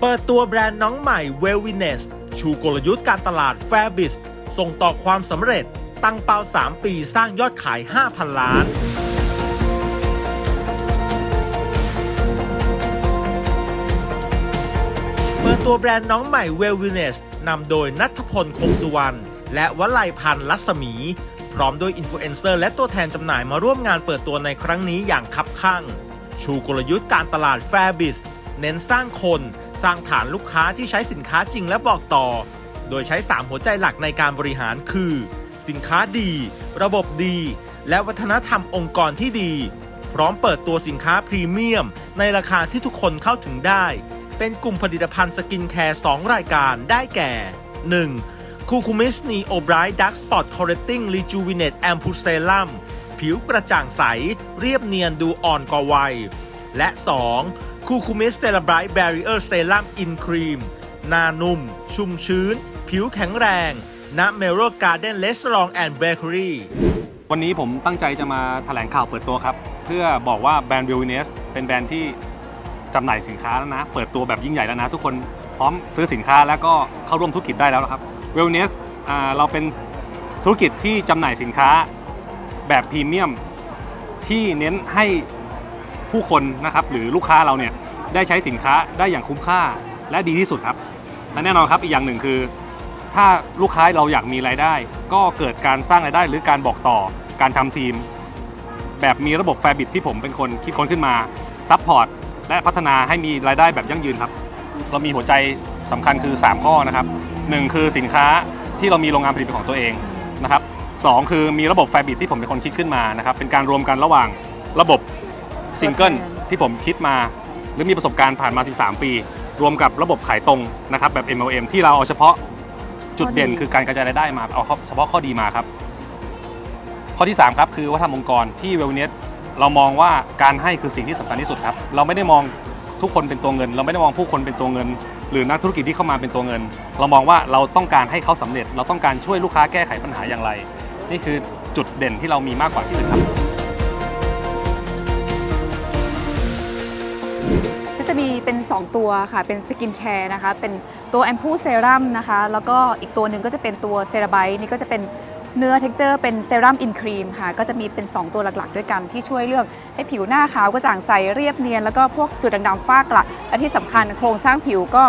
เปิดตัวแบรนด์น้องใหม่ w e l v i n e s ชูกลยุทธ์การตลาด f a i r b i z ส่งต่อความสำเร็จ ตั้งเป้า 3 ปีสร้างยอดขาย 5,000 ล้าน เปิดตัวแบรนด์น้องใหม่ w e l v i n e s นำโดยนัทพลคงสุวรรณและวลัยพันธ์รัศมี พร้อมด้วยอินฟลูเอนเซอร์และตัวแทนจำหน่ายมาร่วมงานเปิดตัวในครั้งนี้อย่างคับคั่ง ชูกลยุทธ์การตลาด f a i r b i z เน้นสร้างคน สร้างฐานลูกค้าที่ใช้สินค้าจริงและบอกต่อ โดยใช้ 3 หัวใจหลักในการบริหารคือ สินค้าดี ระบบดี และวัฒนธรรมองค์กรที่ดี พร้อมเปิดตัวสินค้าพรีเมียม ในราคาที่ทุกคนเข้าถึงได้ เป็นกลุ่มผลิตภัณฑ์สกินแคร์2รายการได้แก่ 1. คูคูมิสนีโอไบรท์ดักสปอตคอร์เรตติ้งรีจูวิเนตแอมพูเซลัมผิวกระจ่างใส เรียบเนียนดูอ่อนกว่าวัย และ 2. คูคูมิสเซราไบรท์แบรีเออร์เซรั่มอินครีมหน้านุ่ม ชุ่มชื้น ผิวแข็งแรงณเมโรการ์เด้นเลสลองแอนด์เบเกอรี่วันนี้ผมตั้งใจจะมาแถลงข่าวเปิดตัวครับ เพื่อบอกว่าแบรนด์ w i l l n e s เป็นแบรนด์ที่จำหน่ายสินค้าแล้วนะ เปิดตัวแบบยิ่งใหญ่แล้วนะ ทุกคนพร้อมซื้อสินค้าแล้วก็เข้าร่วมธุรกิจได้แล้วครับ w i l l n e s อ่าเราเป็นธุรกิจที่จำหน่ายสินค้าแบบพรีเมียมที่เน้นให้ ผู้คนนะครับหรือลูกค้าเราเนี่ยได้ใช้สินค้าได้อย่างคุ้มค่าและดีที่สุดครับและแน่นอนครับอีกอย่างหนึ่งคือ ถ้าลูกค้าเราอยากมีรายได้ ก็เกิดการสร้างรายได้หรือการบอกต่อการทำทีม แบบมีระบบแฟร์บิทที่ผมเป็นคนคิดค้นขึ้นมาซัพพอร์ตและพัฒนาให้มีรายได้แบบยั่งยืนครับ เรามีหัวใจสำคัญคือ 3 ข้อนะครับ 1 คือสินค้าที่เรามีโรงงานผลิตเป็นของตัวเองนะครับสองคือมีระบบแฟร์บิทที่ผมเป็นคนคิดขึ้นมานะครับเป็นการรวมกันระหว่างระบบ ซิงเกิลที่ผมคิดมา หรือมีประสบการณ์ผ่านมา 13 ปี รวมกับระบบขายตรงนะครับแบบ MLM ที่เราเอาเฉพาะจุดเด่นคือการกระจายรายได้มาเอาเฉพาะข้อดีมาครับ ข้อที่ 3 ครับคือวัฒนธรรมองค์กรที่เวลเนสเรามองว่าการให้คือสิ่งที่สำคัญที่สุดครับ เราไม่ได้มองทุกคนเป็นตัวเงิน เราไม่ได้มองผู้คนเป็นตัวเงิน หรือนักธุรกิจที่เข้ามาเป็นตัวเงิน เรามองว่าเราต้องการให้เขาสำเร็จ เราต้องการช่วยลูกค้าแก้ไขปัญหาอย่างไร นี่คือจุดเด่นที่เรามีมากกว่าที่อื่นครับ เป็น 2 ตัวค่ะ เป็นสกินแคร์นะคะ เป็นตัวแอมพูเซรั่มนะคะ แล้วก็อีกตัวหนึ่งก็จะเป็นตัวเซราไบต์นี่ก็จะเป็นเนื้อเท็กเจอร์เป็นเซรั่มอินครีมค่ะ ก็จะมีเป็น 2 ตัวหลักๆ ด้วยกันที่ช่วยเรื่องให้ผิวหน้าขาวกระจ่างใสเรียบเนียน แล้วก็พวกจุดด่างๆฝ้ากระและที่สำคัญโครงสร้างผิวก็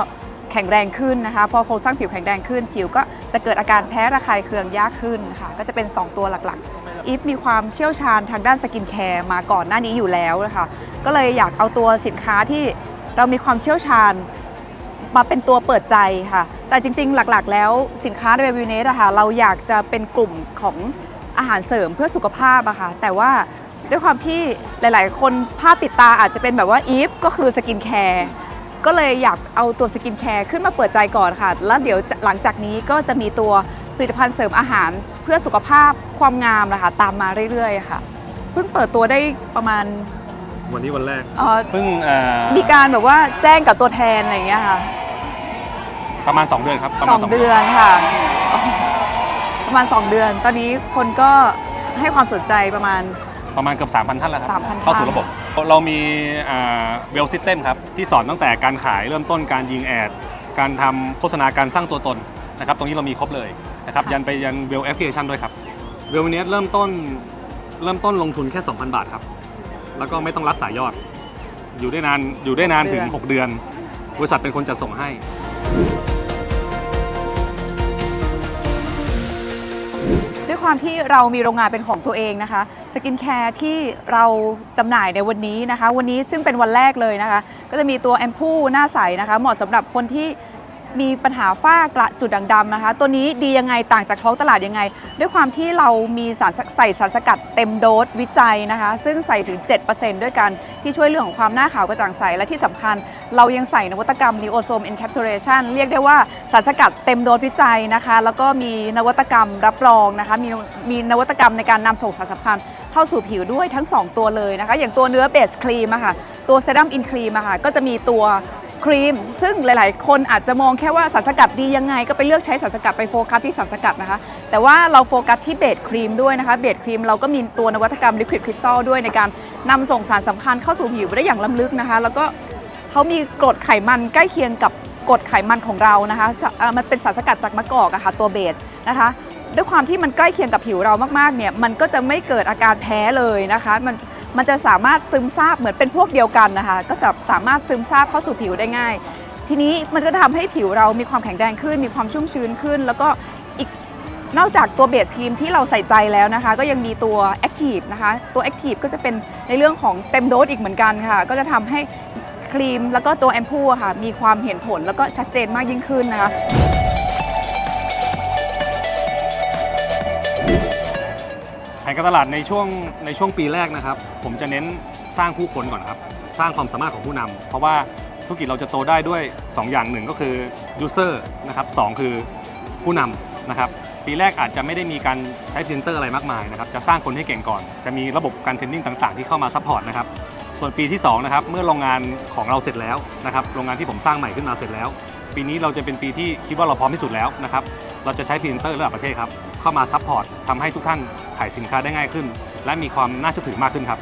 แข็งแรงขึ้นนะคะ พอโครงสร้างผิวแข็งแรงขึ้น ผิวก็จะเกิดอาการแพ้ระคายเคืองยากขึ้นค่ะ ก็จะเป็น 2 ตัวหลักๆ อีฟมีความเชี่ยวชาญทางด้านสกินแคร์มาก่อนหน้านี้อยู่แล้วนะคะ ก็เลยอยากเอาตัวสินค้าที่ เรามีความเชี่ยวชาญมาเป็นตัวเปิดใจค่ะ แต่จริงๆ หลักๆ แล้วสินค้าในเวบิวเนสอะค่ะเราอยากจะเป็นกลุ่มของอาหารเสริมเพื่อสุขภาพอะค่ะ แต่ว่าด้วยความที่หลายๆ คนภาพติดตาอาจจะเป็นแบบว่าอีฟก็คือสกินแคร์ก็เลยอยากเอาตัวสกินแคร์ขึ้นมาเปิดใจก่อนค่ะ แล้วเดี๋ยวหลังจากนี้ก็จะมีตัวผลิตภัณฑ์เสริมอาหารเพื่อสุขภาพความงามนะคะตามมาเรื่อยๆ ค่ะ เพิ่งเปิดตัวได้ประมาณ วันนี้วันแรกเอ่อเพิ่งเอ่อมีการแบบว่าแจ้งกับตัวแทนอะไรอย่างเงี้ยค่ะประมาณ 2 เดือนครับประสมาอณงสองเดือนค่ะ ประมาณ 2 เดือน ตอนนี้คนก็ให้ความสนใจประมาณ ประมาณเกือบ3,000 ท่านแล้วครั3,000 เข้าสู่ระบบ เรามีเวลซิสเต็มครับ ที่สอนตั้งแต่การขายเริ่มต้นการยิงแอด การทำโฆษณาการสร้างตัวตนนะครับตรงนี้เรามีครบเลยนะครับค่ะยันไปยันเวลแอปพลิเคชันด้วยครับเวลเนี้เริ่มต้นเริ่มต้นลงทุนแค่ 2,000 บาทครับ แล้วก็ไม่ต้องรัดสายยอด อยู่ได้นานอยู่ได้นานถึง 6 เดือน บริษัทเป็นคนจัดส่งให้ ด้วยความที่เรามีโรงงานเป็นของตัวเองนะคะสกินแคร์ที่เราจำหน่ายในวันนี้นะคะ วันนี้ซึ่งเป็นวันแรกเลยนะคะ ก็จะมีตัวแอมพูหน้าใสนะคะ เหมาะสำหรับคนที่ มีปัญหาฝ้ากระจุดด่างดำนะคะ ตัวนี้ดียังไงต่างจากท้องตลาดยังไง ด้วยความที่เรามีสารใส่สารสกัดเต็มโดสวิจัยนะคะ ซึ่งใส่ถึง 7%ด้วยกันที่ช่วยเรื่องของความหน้าขาวกระจ่างใส และที่สำคัญ เรายังใส่นวัตกรรม Neosome Encapsulation เรียกได้ว่าสารสกัดเต็มโดสวิจัยนะคะ แล้วก็มีนวัตกรรมรับรองนะคะ มีมีนวัตกรรมในการนำส่งสารสำคัญเข้าสู่ผิวด้วยทั้ง 2 ตัวเลยนะคะ อย่างตัวเนื้อเบสครีมอะค่ะตัวเซรั่มอินครีมอะค่ะก็จะมีตัว ครีม ซึ่งหลาย ๆ คนอาจจะมองแค่ว่าสารสกัดดียังไง ก็ไปเลือกใช้สารสกัดไปโฟกัสที่สารสกัดนะคะ แต่ว่าเราโฟกัสที่เบสครีมด้วยนะคะ เบสครีมเราก็มีตัวนวัตกรรมลิควิดคริสตัลด้วยในการนำส่งสารสำคัญเข้าสู่ผิวได้อย่างล้ำลึกนะคะ แล้วก็เขามีกรดไขมันใกล้เคียงกับกรดไขมันของเรานะคะมันเป็นสารสกัดจากมะกอกอะค่ะตัวเบสนะคะด้วยความที่มันใกล้เคียงกับผิวเรามากๆเนี่ยมันก็จะไม่เกิดอาการแพ้เลยนะคะมัน มันจะสามารถซึมซาบเหมือนเป็นพวกเดียวกันนะคะ ก็จะสามารถซึมซาบเข้าสู่ผิวได้ง่าย ทีนี้มันก็ทำให้ผิวเรามีความแข็งแรงขึ้น มีความชุ่มชื้นขึ้น แล้วก็อีกนอกจากตัวเบสครีมที่เราใส่ใจแล้วนะคะ ก็ยังมีตัวแอคทีฟนะคะตัวแอคทีฟก็จะเป็นในเรื่องของเต็มโดสอีกเหมือนกันค่ะ ก็จะทำให้ครีมแล้วก็ตัวแอมพูค่ะมีความเห็นผลแล้วก็ชัดเจนมากยิ่งขึ้นนะคะ ผนการตลาดในช่วงในช่วงปีแรกนะครับ ผมจะเน้นสร้างผู้คนก่อนครับ สร้างความสามารถของผู้นำเพราะว่าธุรกิจเราจะโตได้ด้วย 2 อย่างหนึ่งก็คือ user นะครับสองคือผู้นำนะครับปีแรกอาจจะไม่ได้มีการใช้พรีเซนเตอร์อะไรมากมายนะครับจะสร้างคนให้เก่งก่อน จะมีระบบการเทรนนิ่งต่าง ๆ ที่เข้ามาซัพพอร์ตนะครับส่วนปีที่2นะครับเมื่อโรงงานของเราเสร็จแล้วนะครับโรงงานที่ผมสร้างใหม่ขึ้นมาเสร็จแล้ว ปีนี้เราจะเป็นปีที่คิดว่าเราพร้อมที่สุดแล้วนะครับเราจะใช้พรีเซนเตอร์ระดับประเทศครับ เข้ามาซัพพอร์ตทำให้ทุกท่านขายสินค้าได้ง่ายขึ้น และมีความน่าเชื่อถือมากขึ้นครับ